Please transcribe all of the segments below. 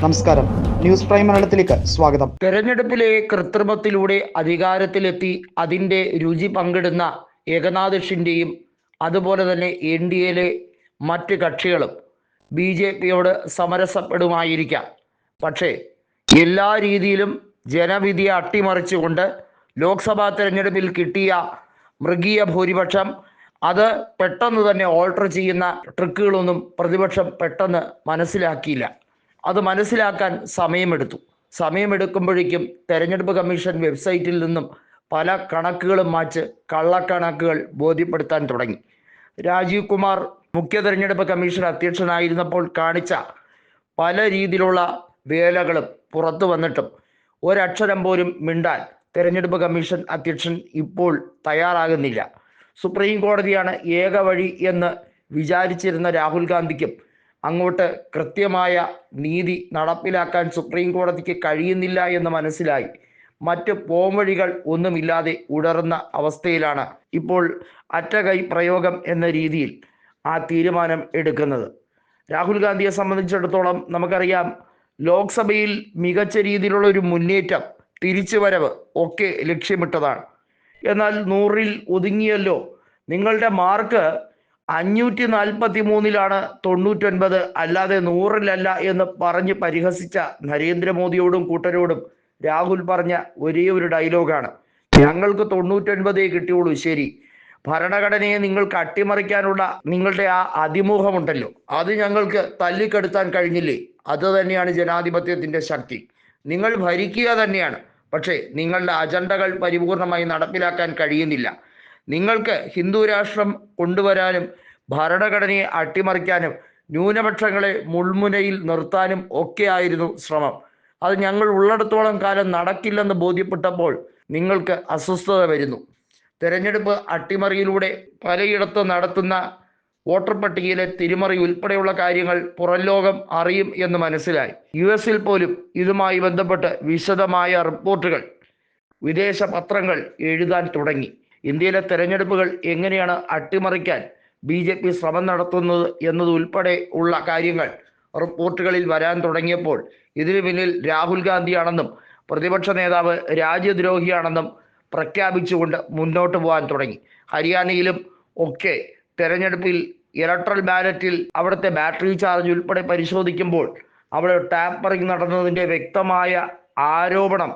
നമസ്കാരം. News prime മലയാളത്തിലേക്ക് സ്വാഗതം. തെരഞ്ഞെടുപ്പിലെ കൃത്രിമത്തിലൂടെ അധികാരത്തിലെത്തി അതിന്റെ രുചി പങ്കിടുന്ന ഏകനാഥ് ഷിൻഡെയും അതുപോലെ തന്നെ എൻ ഡി എയിലെ മറ്റ് കക്ഷികളും ബി ജെ പിയോട് സമരസപ്പെടുമായിരിക്കാം. പക്ഷേ എല്ലാ രീതിയിലും ജനവിധിയെ അട്ടിമറിച്ചുകൊണ്ട് ലോക്സഭാ തെരഞ്ഞെടുപ്പിൽ കിട്ടിയ മൃഗീയ ഭൂരിപക്ഷം അത് പെട്ടെന്ന് തന്നെ ഓൾട്ടർ ചെയ്യുന്ന ട്രിക്കുകളൊന്നും പ്രതിപക്ഷം പെട്ടെന്ന് മനസ്സിലാക്കിയില്ല. അത് മനസ്സിലാക്കാൻ സമയമെടുത്തു. സമയമെടുക്കുമ്പോഴേക്കും തെരഞ്ഞെടുപ്പ് കമ്മീഷൻ വെബ്സൈറ്റിൽ നിന്നും പല കണക്കുകളും മാച്ച് കള്ളക്കണക്കുകൾ ബോധ്യപ്പെടുത്താൻ തുടങ്ങി. രാജീവ് കുമാർ മുഖ്യ തെരഞ്ഞെടുപ്പ് കമ്മീഷൻ അധ്യക്ഷനായിരുന്നപ്പോൾ കാണിച്ച പല രീതിയിലുള്ള വേലകളും പുറത്തു വന്നിട്ടും ഒരക്ഷരം പോലും മിണ്ടാൻ തെരഞ്ഞെടുപ്പ് കമ്മീഷൻ അധ്യക്ഷൻ ഇപ്പോൾ തയ്യാറാകുന്നില്ല. സുപ്രീം കോടതിയാണ് ഏക വഴി എന്ന് വിചാരിച്ചിരുന്ന രാഹുൽ ഗാന്ധിക്കും അങ്ങോട്ട് കൃത്യമായ നീതി നടപ്പിലാക്കാൻ സുപ്രീം കോടതിക്ക് കഴിയുന്നില്ല എന്ന് മനസ്സിലായി. മറ്റ് പോംവഴികൾ ഒന്നുമില്ലാതെ ഉടർന്ന അവസ്ഥയിലാണ് ഇപ്പോൾ അറ്റകൈ പ്രയോഗം എന്ന രീതിയിൽ ആ തീരുമാനം എടുക്കുന്നത്. രാഹുൽ ഗാന്ധിയെ സംബന്ധിച്ചിടത്തോളം നമുക്കറിയാം ലോക്സഭയിൽ മികച്ച രീതിയിലുള്ള ഒരു മുന്നേറ്റം തിരിച്ചുവരവ് ഒക്കെ ലക്ഷ്യമിട്ടതാണ്. എന്നാൽ നൂറിൽ ഒതുങ്ങിയല്ലോ. നിങ്ങളുടെ മാർക്ക് അഞ്ഞൂറ്റി നാൽപ്പത്തി മൂന്നിലാണ് തൊണ്ണൂറ്റൊൻപത് അല്ലാതെ നൂറിലല്ല എന്ന് പറഞ്ഞ് പരിഹസിച്ച നരേന്ദ്രമോദിയോടും കൂട്ടരോടും രാഹുൽ പറഞ്ഞ ഒരേ ഒരു ഡയലോഗാണ്. ഞങ്ങൾക്ക് തൊണ്ണൂറ്റൊൻപതേ കിട്ടിയുള്ളൂ ശരി. ഭരണഘടനയെ നിങ്ങൾക്ക് അട്ടിമറിക്കാനുള്ള നിങ്ങളുടെ ആ അതിമോഹമുണ്ടല്ലോ. അത് ഞങ്ങൾക്ക് തല്ലിക്കെടുത്താൻ കഴിഞ്ഞില്ലേ? അത് തന്നെയാണ് ജനാധിപത്യത്തിന്റെ ശക്തി. നിങ്ങൾ ഭരിക്കുക തന്നെയാണ്. പക്ഷേ നിങ്ങളുടെ അജണ്ടകൾ പരിപൂർണമായി നടപ്പിലാക്കാൻ കഴിയുന്നില്ല. നിങ്ങൾക്ക് ഹിന്ദു രാഷ്ട്രം കൊണ്ടുവരാനും ഭരണഘടനയെ അട്ടിമറിക്കാനും ന്യൂനപക്ഷങ്ങളെ മുൾമുനയിൽ നിർത്താനും ഒക്കെയായിരുന്നു ശ്രമം. അത് ഞങ്ങൾ ഉള്ളിടത്തോളം കാലം നടക്കില്ലെന്ന് ബോധ്യപ്പെട്ടപ്പോൾ നിങ്ങൾക്ക് അസ്വസ്ഥത വരുന്നു. തെരഞ്ഞെടുപ്പ് അട്ടിമറിയിലൂടെ പലയിടത്ത് നടത്തുന്ന വോട്ടർ പട്ടികയിലെ തിരിമറി ഉൾപ്പെടെയുള്ള കാര്യങ്ങൾ പുറം ലോകം അറിയും എന്ന് മനസ്സിലായി. യു എസിൽ പോലും ഇതുമായി ബന്ധപ്പെട്ട് വിശദമായ റിപ്പോർട്ടുകൾ വിദേശ പത്രങ്ങൾ എഴുതാൻ തുടങ്ങി. ഇന്ത്യയിലെ തെരഞ്ഞെടുപ്പുകൾ എങ്ങനെയാണ് അട്ടിമറിക്കാൻ ബി ജെ പി ശ്രമം നടത്തുന്നത് എന്നതുൾപ്പെടെ ഉള്ള കാര്യങ്ങൾ റിപ്പോർട്ടുകളിൽ വരാൻ തുടങ്ങിയപ്പോൾ ഇതിനു പിന്നിൽ രാഹുൽ ഗാന്ധിയാണെന്നും പ്രതിപക്ഷ നേതാവ് രാജ്യദ്രോഹിയാണെന്നും പ്രഖ്യാപിച്ചുകൊണ്ട് മുന്നോട്ട് പോകാൻ തുടങ്ങി. ഹരിയാനയിലും ഒക്കെ തെരഞ്ഞെടുപ്പിൽ ഇലക്ട്രൽ ബാലറ്റിൽ അവിടുത്തെ ബാറ്ററി ചാർജ് ഉൾപ്പെടെ പരിശോധിക്കുമ്പോൾ അവിടെ ടാപ്പറിങ് നടന്നതിന്റെ വ്യക്തമായ ആരോപണം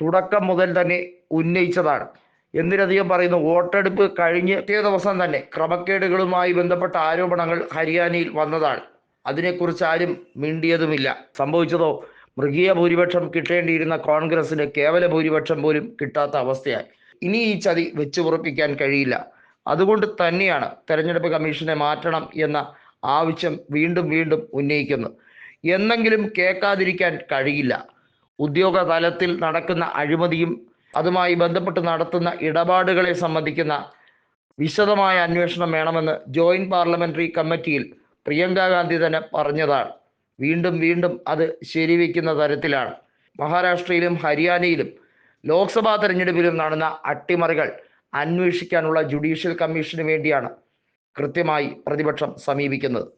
തുടക്കം മുതൽ തന്നെ ഉന്നയിച്ചതാണ്. എന്തിനധികം പറയുന്നു? വോട്ടെടുപ്പ് കഴിഞ്ഞ പിറ്റേ ദിവസം തന്നെ ക്രമക്കേടുകളുമായി ബന്ധപ്പെട്ട ആരോപണങ്ങൾ ഹരിയാനയിൽ വന്നതാണ്. അതിനെക്കുറിച്ച് ആരും മിണ്ടിയതുമില്ല. സംഭവിച്ചതോ? മൃഗീയ ഭൂരിപക്ഷം കിട്ടേണ്ടിയിരുന്ന കോൺഗ്രസിന് കേവല ഭൂരിപക്ഷം പോലും കിട്ടാത്ത അവസ്ഥയായി. ഇനി ഈ ചതി വെച്ചു ഉറപ്പിക്കാൻ കഴിയില്ല. അതുകൊണ്ട് തന്നെയാണ് തെരഞ്ഞെടുപ്പ് കമ്മീഷനെ മാറ്റണം എന്ന ആവശ്യം വീണ്ടും വീണ്ടും ഉന്നയിക്കുന്നത്. എന്നെങ്കിലും കേൾക്കാതിരിക്കാൻ കഴിയില്ല. ഉദ്യോഗ തലത്തിൽ നടക്കുന്ന അഴിമതിയും അതുമായി ബന്ധപ്പെട്ട് നടത്തുന്ന ഇടപാടുകളെ സംബന്ധിക്കുന്ന വിശദമായ അന്വേഷണം വേണമെന്ന് ജോയിന്റ് പാർലമെന്ററി കമ്മിറ്റിയിൽ പ്രിയങ്ക ഗാന്ധി തന്നെ പറഞ്ഞതാണ്. വീണ്ടും വീണ്ടും അത് ശരിവെക്കുന്ന തരത്തിലാണ്. മഹാരാഷ്ട്രയിലും ഹരിയാനയിലും ലോക്സഭാ തെരഞ്ഞെടുപ്പിലും നടന്ന അട്ടിമറികൾ അന്വേഷിക്കാനുള്ള ജുഡീഷ്യൽ കമ്മീഷന് വേണ്ടിയാണ് കൃത്യമായി പ്രതിപക്ഷം സമീപിക്കുന്നത്.